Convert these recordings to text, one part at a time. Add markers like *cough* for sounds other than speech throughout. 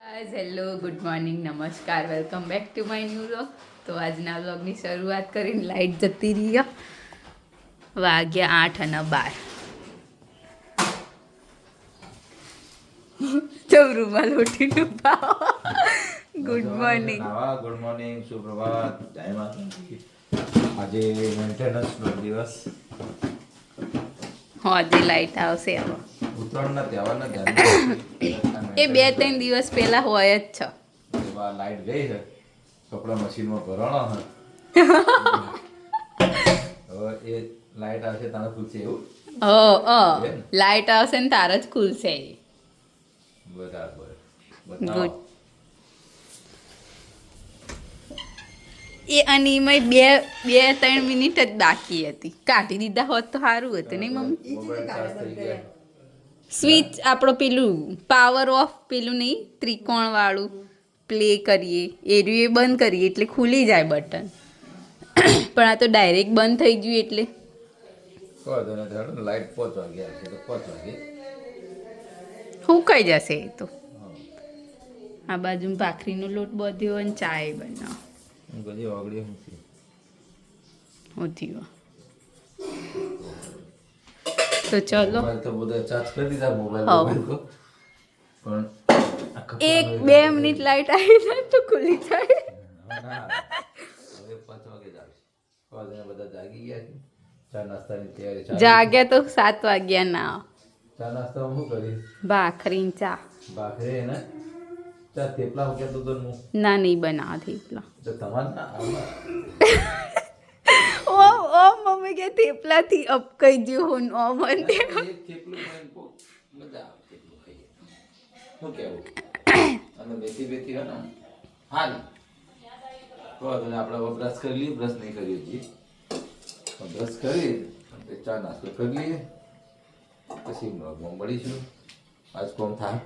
Hello good morning નમસ્કાર welcome back to my new vlog તો આજના વ્લોગની શરૂઆત કરીને લાઈટ જતી રહી વાગ્યા આઠ અને બાર. તો રૂમાલ ઉઠીને પાવ ગુડ મોર્નિંગ ગુડ મોર્નિંગ સુપ્રભાત. આજે મેન્ટેનન્સનો દિવસ. હોજે લાઈટ આવશે હવે. ઉત્તરાયણના તહેવારના ધ્યાનમાં એ બે ત્રણ દિવસ પહેલા હોય જ છે. એવા લાઈટ ગઈ છે. કપડા મશીનમાં ભરાણો છે. *laughs* હવે એ લાઈટ આવશે તારે ખુલશે એવું? ઓ ઓ લાઈટ આવશે ને તાર જ ખુલશે. બરાબર. ગુડ એ અનિમય બે બે ત્રણ મિનિટ જ બાકી હતી. કાઢી દીધા હોત તો સારું હતું નહીં મમ્મી મોબાઈલ ચાર્જ થઈ ગયા સ્વિચ આપણો પેલું પાવર ઓફ પેલું નહીં ત્રિકોણ વાળું પ્લે કરીએ. એરિયો એ બંધ કરીએ એટલે ખુલી જાય બટન પણ આ તો ડાયરેક્ટ બંધ થઈ ગયું એટલે. હું લાઈટ પાંચ તો વાગે જશે એ તો? આ બાજુ ભાખરીનો લોટ બધ્યો અને ચાય બનાવો. હું ઓગળી હું છું. ઉધી તો ચલો. એક બે મિનિટ લાઈટ આવી જાય તો ખુલી જાય. જાગ્યા તો સાત વાગ્યા ના. ચા નાસ્તામાં શું કરી ભાખરી ચા. ભાખરી ને ચા થેપલા હું કહેતો તો ના નહીં તમારે ઓ ઓ મમ્મી કે થેપલાથી અપકઈ ગયું હું નો મને આપણે બ્રશ કરી લઈએ બ્રશ નહીં કરીએ હજી. બ્રશ કરી અને ચા નાસ્તો કરી લઈએ. પછી મળીશું. આજ કોમ થાય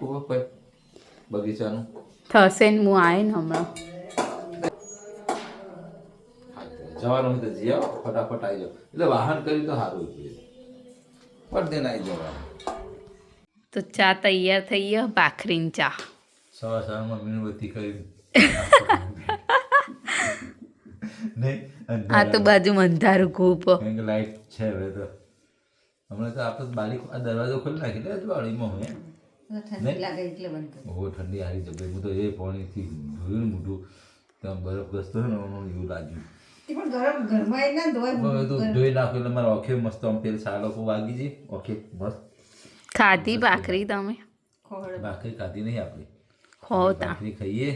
બગીચાનું? થશે ને હું આવીને હમણાં. જવાનું હોય તો જઈ આવો ફટાફટ આવી જાઓ. એટલે વાહન કર્યું તો સારું જોઈએ પડદે ના આવી જવાનું તો ચા તૈયાર થઈ ગયો ભાખરી ને ચા. સવા સવારમાં મીણબત્તી કરી. *laughs* આ તો બાજુ અંધારું ખૂબ. લાઈટ છે હવે તો. હમણાં તો આપણે બારી આ દરવાજો ખોલી નાખી દે વાળીમાં હોય ઠંડી લાગે એટલે બંધ બહુ ઠંડી હારી જગ્યા હું તો એ પાણીથી ધોયું મોઢું ત્યાં બરફ ઘસતો હોય ને એવું લાગ્યું. ખાધી ભાખરી તમે? ભાખરી ખાધી નહીં આપણી. હો તા. ભાખરી ખાઈએ.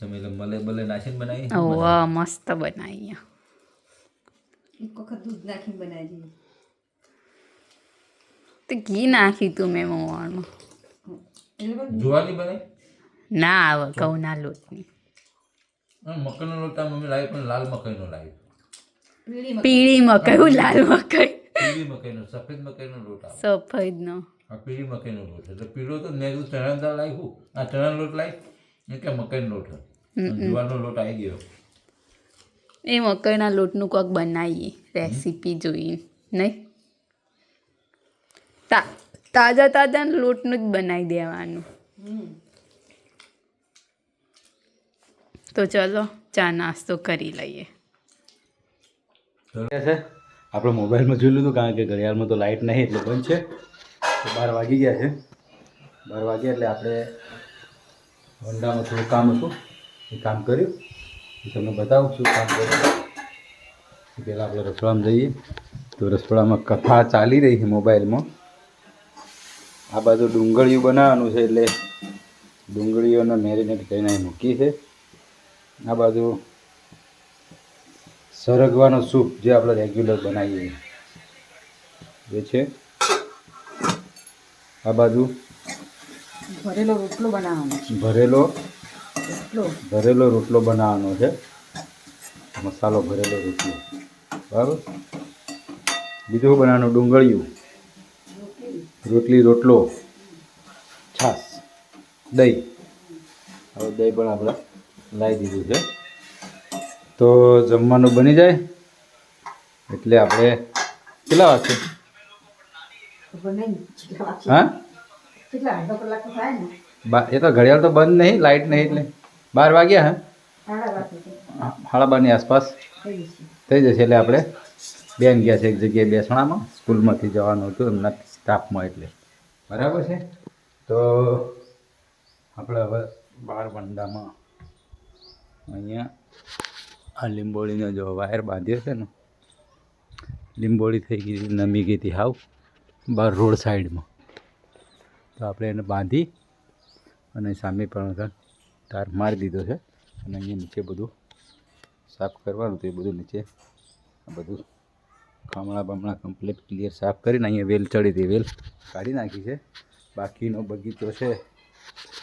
તમે મલે બલે નાખીને બનાવી વાહ મસ્ત બનાવી તો ઘી નાખ્યું તું મેં મોવાણમાં જોવાની બને? ના આવે ઘઉંના લોટની. મકાઈનો લોટ મમ્મી લાવી પણ લાલ મકાઈનો લાવી પીળી મકાઈ. લાલ મકાઈ. પીળી મકાઈનો સફેદ મકાઈનો લોટ આવે. સફેદનો. આ પીળી મકાઈનો લોટ એટલે પીળો તો મેં કીધું ચણા દાળ લાવ્યું આ ચણા લોટ લાવી એટલે મકાઈનો લોટ જુવારનો લોટ આવી ગયો. એ મકાઈના લોટનું કોક બનાવીએ રેસીપી જોઈને નહીં? તા તાજા તાજા લોટનું જ બનાવી દેવાનું. તો ચલો, ચા નાસ્તો કરી લઈએ. છે? આપણે મોબાઈલમાં જોઈ લીધું, કારણ કે ઘડિયાળમાં તો લાઇટ નહીં એટલે બંધ છે. બાર વાગી ગયા છે. બાર વાગ્યા એટલે આપણે હોન્ડામાં થોડું કામ હતું. એ કામ કર્યું. તમને બતાવું શું કામ કર્યું. પહેલાં આપણે રસોડામાં જઈએ. તો રસોડામાં કથા ચાલી રહી છે મોબાઈલમાં. આ બાજુ ડુંગળીયું બનાવવાનું છે એટલે ડુંગળીઓને મેરિનેટ કરીને મૂકી છે. આ બાજુ સરગવાનો સૂપ જે આપણે રેગ્યુલર બનાવીએ એ છે. આ બાજુ ભરેલો રોટલો બનાવવાનો છે. ભરેલો રોટલો? ભરેલો રોટલો બનાવવાનો છે. મસાલો ભરેલો રોટલો. બરાબર? બીજું બનાવવાનું ડુંગળીયું. રોટલી રોટલો. છાશ. દહીં. હવે દહીં પણ આપણે લાવી દીધું છે. તો જમવાનું બની જાય? એટલે આપણે કેટલા વાગશે? હા? એ તો ઘડિયાળ તો બંધ નહીં લાઇટ નહીં એટલે. બાર વાગ્યા, હે? સાડા બારની આસપાસ. થઈ જશે એટલે આપણે બેન ગયા છે એક જગ્યાએ બેસણામાં, સ્કૂલમાંથી જવાનું હતું, એમના સ્ટાફમાં એટલે. બરાબર છે? તો આપણે હવે બાર વંડામાં અહીંયા આ લીંબોળીનો જો વાયર બાંધ્યો છે ને, લીંબોળી થઈ ગઈ નમી ગઈ હતી હાવ, બાર રોડ સાઈડમાં. તો આપણે એને બાંધી અને સામે પણ તાર મારી દીધો છે અને અહીંયા નીચે બધું સાફ કરવાનું તો એ બધું નીચે બધું ખામણા બામણા કમ્પ્લીટ ક્લિયર સાફ કરીને અહીંયા વેલ ચડી હતી, વેલ કાઢી નાખી છે. બાકીનો બગીચો છે,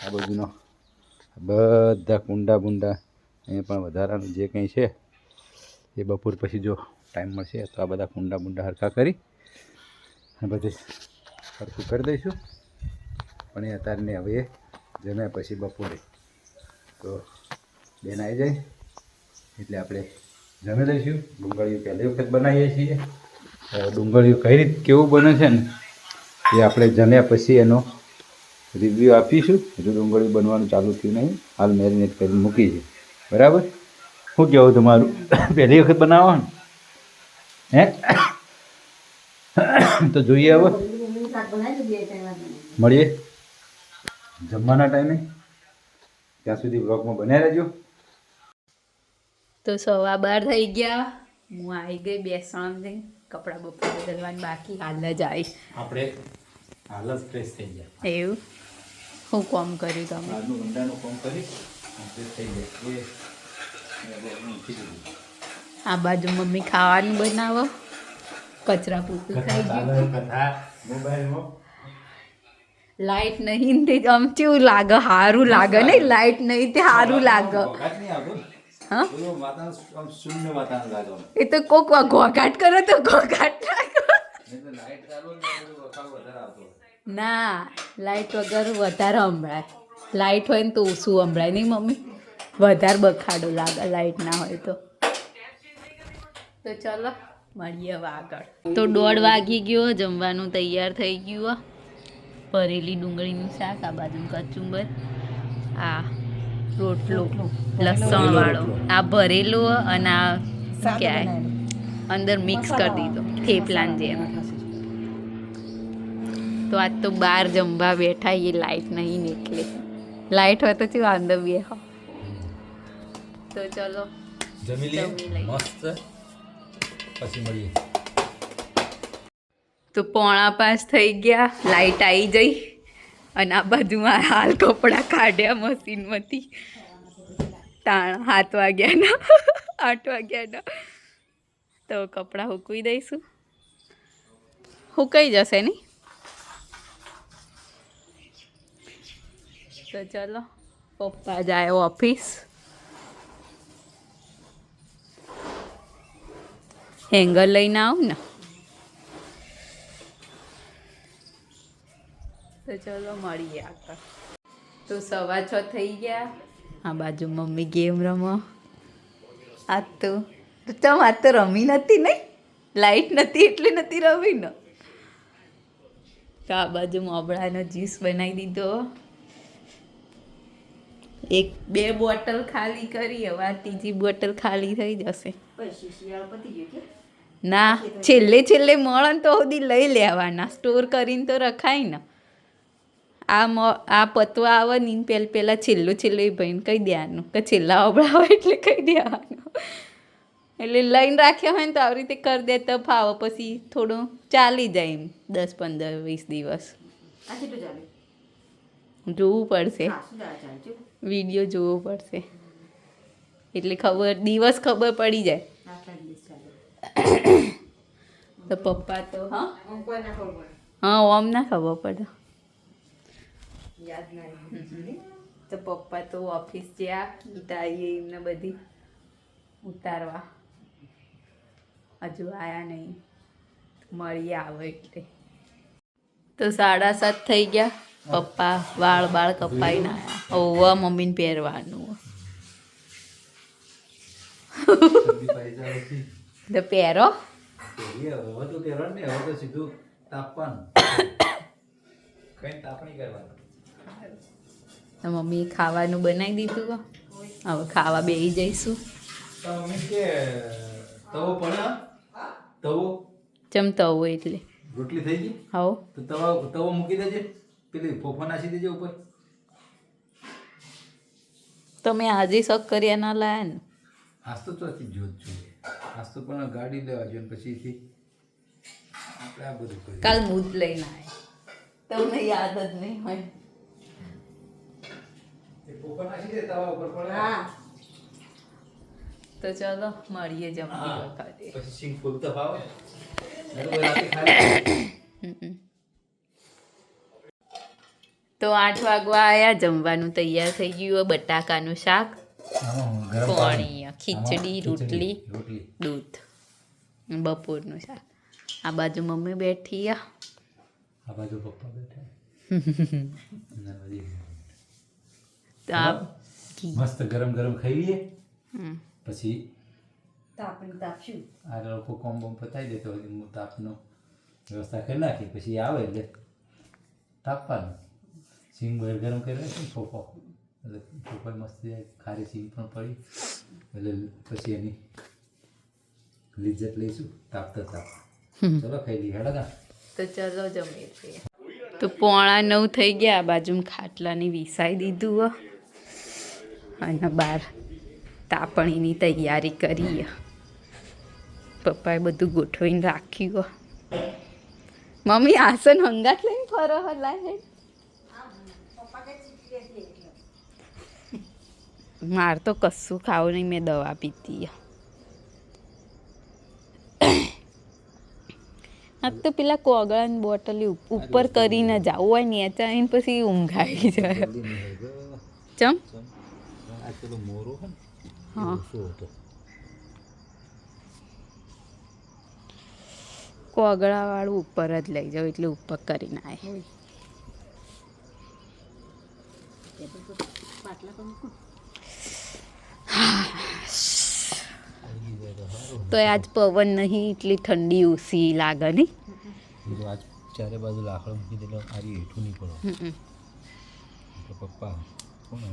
આ બાજુનો. બધા કુંડા બુંડા અહીંયા પણ વધારાનું જે કંઈ છે, એ બપોર પછી જો ટાઈમ મળશે, તો આ બધા કુંડા બુંડા હરખા કરી અને બધે હરખું કરી દઈશું. પણ એ અત્યારને હવે જમ્યા પછી બપોરે. તો બેન આવી જાય, એટલે આપણે જમી લઈશું. ડુંગળીઓ પહેલી વખત બનાવીએ છીએ. ડુંગળીઓ કઈ રીતે કેવું બને છે ને, એ આપણે જમ્યા પછી એનો રિવ્યૂ આપીશું. હજુ ડુંગળી બનવાનું ચાલુ થયું નહીં, હાલ મેરિનેટ કરીને મૂકી છે. બરાબર? શું કહેવું તમારું? પહેલી વખત બનાવો ને હે? તો જોઈએ હવે. મળીએ. જમવાના ટાઈમે? ત્યાં સુધી બ્લોગમાં બન્યા રહેજો. તો સવા બાર થઈ ગયા. હું આવી ગઈ બેસણથી કપડાં બપડા બદલવાની બાકી. હાલ જ આવી આપણે હાલ જ ફ્રેશ થઈ ગયા. એવું? શું કોમ કર્યું તમે? કોમ ઊંડાનું કામ કરી આ બાજુ મમ્મી ખાવાનું બનાવો. કચરા પૂરતું થઈ ગયું. લાઈટ નહીં તે આમ કેવું લાગે? સારું લાગે ને લાઈટ નહીં તે સારું લાગે. નહીં. એ તો કોક ઘોઘાટ કરો તો ઘોઘાટ નહીં. ના લાઈટ વગર વધારે સંભળાય. લાઈટ હોય ને તો ઓછું સંભળાય. નહીં મમ્મી? વધારે બખાડો લાગે લાઈટ ના હોય તો. તો ચલો મળીએ હવે આગળ. તો દોઢ વાગી ગયો જમવાનું તૈયાર થઈ ગયું. ભરેલી ડુંગળીનું શાક આ બાજુ કચુંબર આ રોટલો લસણ વાળો આ ભરેલો અને આ ક્યાંય? અંદર મિક્સ કરી દીધો. થેપલાન જેમ. તો આજ તો બહાર જમવા બેઠા એ લાઈટ નહીં ને લાઈટ હોય તો શું વાંધો બેહો. તો ચલો. જમી લઈએ. મસ્ત. પછી મળીએ. તો પોણા પાંચ થઈ ગયા. લાઈટ આવી જઈ અને આ બાજુમાં હાલ કપડાં કાઢ્યા મશીનમાંથી. તાણ સાત વાગ્યાના આઠ વાગ્યાના. તો કપડાં હુકવી દઈશું. હુકાઈ જશે નહીં તો ચલો, પપ્પા જાય ઓફિસ. હેંગર લઈને આવું ને. તો ચલો મળીએ આગળ તો સવા છ થઈ ગયા. આ બાજુ મમ્મી ગેમ રમો. આતો તો તમ આ તો રમી નથી નહીં લાઈટ નથી, એટલે નથી રમી ને તો આ બાજુ મોબળાનો જ્યુસ બનાવી દીધો. એક બે બોટલ ખાલી કરી હવે આ ત્રીજી બોટલ ખાલી થઈ જશે. ના છેલ્લે છેલ્લે મળે તો સુધી લઈ લેવાના સ્ટોર કરીને તો રખાય ને. આ મ આ પતવા આવે ને એને પહેલ છેલ્લું છેલ્લું એ ભાઈને કહી દેવાનું કે છેલ્લા અબળા હોય એટલે કહી દેવાનું. એટલે લઈને રાખ્યા હોય ને તો આવી રીતે કરી દે તો ફાવો પછી થોડું ચાલી જાય એમ દસ પંદર વીસ દિવસ. જોવું પડશે. વીડિયો જોવો પડશે. એટલે ખબર દિવસ ખબર પડી જાય. તો પપ્પા તો હા. ઓમ ના ખબર પડે. યાદ ના તો પપ્પા તો ઓફિસ ગયા ગીતા આવીએ એમને બધી ઉતારવા. હજુ આવ્યા નહીં. મળીએ આવે એટલે. તો સાડા સાત થઈ ગયા. પપ્પા વાળ બાળ કપાઈ ના ઓવા મમ્મીને પહેરવાનું. તો પહેરો. હવે. તો પહેરવાનું નહીં હવે તો સીધું તાપવાનું. કઈ તાપણી કરવાનું. તો ખાવાનું બનાવી દીધું. હો. હવે ખાવા બેસી જઈશું. મમ્મી કે તવો પડે તવો? ચમ તવો એટલે? રોટલી થઈ ગઈ? હવ. તો તવા તવો મૂકી દેજે. પેલી ફોફા નાસી દેજે ઉપર. તમે આજે શોખ કર્યા ના લાયા ને? આજ તો ચોથી જોત જોઈએ. આજ તો પણ ગાડી લેવા જોઈએ પછીથી. આપણે આ બધું કરીએ. કાલ હું જ લઈને આવ્યા તમને યાદ જ નહીં હોય. તો ચલો મળીએ જમતી વખતે. પછી સિંગ ફૂલતા *coughs* તો હમ. તો આઠ વાગવા આયા જમવાનું તૈયાર થઈ ગયું બટાકાનું શાક પાણી. ખીચડી, રોટલી. દૂધ બપોરનું શાક. આ બાજુ મમ્મી બેઠી આ. બાજુ પપ્પા બેઠા. *laughs* મસ્ત ગરમ ગરમ ખાઈ લઈએ પછી તાપણ તાપશું આ લોકો કોમ બોમ પતાવી દે તો હજી હું તાપનો વ્યવસ્થા કરી નાખી પછી આવે એટલે તાપવાનું. સિંગ બહાર ગરમ કરી ફોફો. એટલે ફોફો મસ્ત જાય ખારી સિંગ પણ પડી. એટલે પછી એની લિજ્જત લઈશું તાપતા તાપ ચલો ખાઈ લઈએ હેડા તો. ચલો જમીએ છીએ. તો પોણા નવ થઈ ગયા આ બાજુ ખાટલાની વિસાઈ દીધું હો. અને બાર તાપણીની તૈયારી કરી હો. પપ્પાએ બધું ગોઠવીને રાખ્યું મમ્મી આસન હંગાટ લઈને ફરો હલાય માર તો કશું ખાવું નહીં મેં દવા પીતી હો. આ તો પેલા કોગળાની બોટલ ઉપર કરીને જવું હોય ને ત્યાં આવીને પછી ઊંઘ આવી જાય ચમ? હા. કોગળાવાળું ઉપર જ લઈ જાવ એટલે ઉપર કરીને આવે તો આજ પવન નહીં એટલી ઠંડી ઓછી લાગે નહીં. આજ ચારે બાજુ લાકડો મૂકી દેલો આરી હેઠું નહીં પડો તો પપ્પા કોણ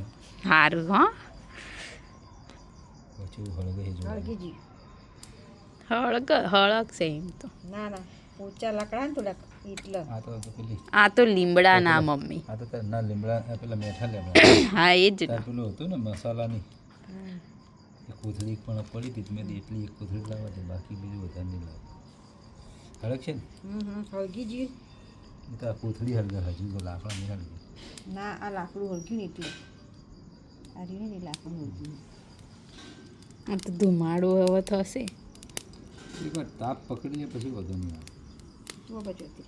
સારું હા. પછી હળગે હળગ હળગ છે એમ તો. ના ના. ઊંચા લાકડા ને થોડાક એટલે આ તો તો આ તો લીમડા ના મમ્મી. આ તો ના લીમડા પેલા મેઠા લીમડા. *coughs* હા એ જ પેલું હતું ને મસાલાની. કોથળી પણ પડી હતી મેં એટલી એક કોથળી લાવવા છે બાકી બીજું વધારે નહીં લાવવા હળગ છે ને? હમ હમ હળગીજી એ તો આ કોથળી હળગે હજુ તો લાકડા નહીં હળગે. ના આ લાકડું હળગ્યું ને એટલે. આ રહ્યું ને લાકડું હળગ્યું. આ તો ધુમાડો હવે થશે. એકવાર તાપ પકડી લે પછી વધુ નહીં આવે. તો બચોતી